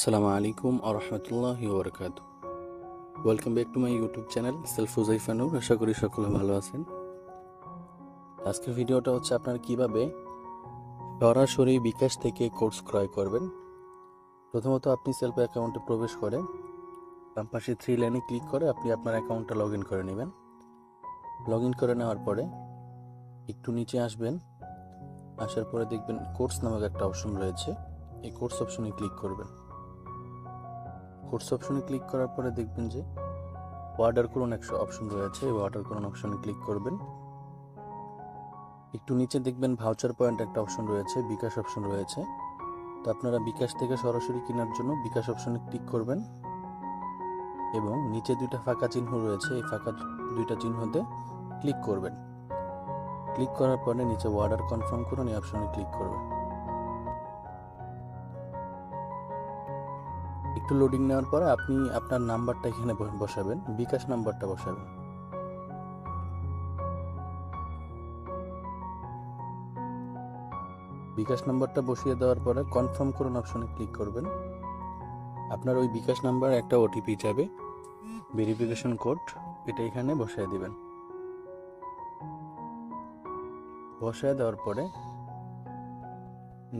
আসসালামু আলাইকুম আ রহমতুল্লাহ বরকাত welcome back to my YouTube channel self হুজাইফানুর আশা করি সকলে ভালো আছেন। আজকের ভিডিওটা হচ্ছে আপনারা কীভাবে সরাসরি বিকাশ থেকে কোর্স ক্রয় করবেন। প্রথমত আপনি সেলফ অ্যাকাউন্টে প্রবেশ করে, বাম পাশে থ্রি লাইনে ক্লিক করে আপনি আপনার অ্যাকাউন্টটা লগ ইন করে নেবেন। লগ ইন করে নেওয়ার পরে একটু নিচে আসবেন। আসার পরে দেখবেন কোর্স নামক একটা অপশন রয়েছে। এই কোর্স অপশনে ক্লিক করবেন। কোর্স অপশনে ক্লিক করার পরে দেখবেন যে অর্ডার করুন একশো অপশন রয়েছে, এই অর্ডার করুন অপশনে ক্লিক করবেন। একটু নিচে দেখবেন ভাউচার পয়েন্ট একটা অপশন রয়েছে, বিকাশ অপশন রয়েছে। তো আপনারা বিকাশ থেকে সরাসরি কেনার জন্য বিকাশ অপশনে ক্লিক করবেন। এবং নিচে দুইটা ফাঁকা চিহ্ন রয়েছে, এই ফাঁকা দুইটা চিহ্নতে ক্লিক করবেন। ক্লিক করার পরে নিচে অর্ডার কনফার্ম করুন, এই অপশনে ক্লিক করবেন। একটু লোডিং নেওয়ার পরে আপনি আপনার নাম্বারটা এখানে বসাবেন, বিকাশ নাম্বারটা বসাবেন। বিকাশ নাম্বারটা বসিয়ে দেওয়ার পরে কনফার্ম করুন অপশনে ক্লিক করবেন। আপনার ওই বিকাশ নাম্বার একটা ওটিপি যাবে ভেরিফিকেশন কোড এটা এখানে বসিয়ে দিবেন। বসায় দেওয়ার পরে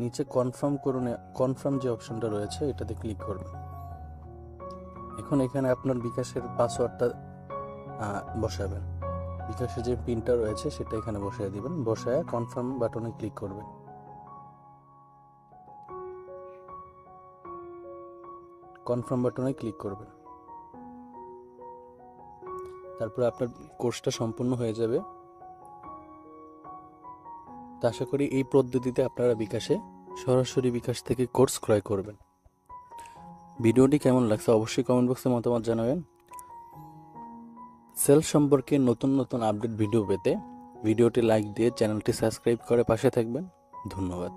নিচে কনফার্ম করুন কনফার্ম যে অপশনটা রয়েছে এটাতে ক্লিক করবেন। এখন এখানে আপনার বিকাশের পাসওয়ার্ডটা বসাবেন। বিকাশের যে পিনটা রয়েছে সেটা এখানে বসিয়ে দিবেন। বসায় কনফার্ম বাটনে ক্লিক করবেন। কনফার্ম বাটনে ক্লিক করবেন। তারপর আপনার কোর্সটা সম্পূর্ণ হয়ে যাবে। আশা করি এই পদ্ধতিতে আপনারা বিকাশে সরাসরি বিকাশ থেকে কোর্স ক্রয় করবেন। ভিডিওটি কেমন লাগছে অবশ্যই কমেন্ট বক্সে মতামত জানাবেন। সেল সম্পর্কে নতুন নতুন আপডেট ভিডিও পেতে ভিডিওটি লাইক দিয়ে চ্যানেলটি সাবস্ক্রাইব করে পাশে থাকবেন। ধন্যবাদ।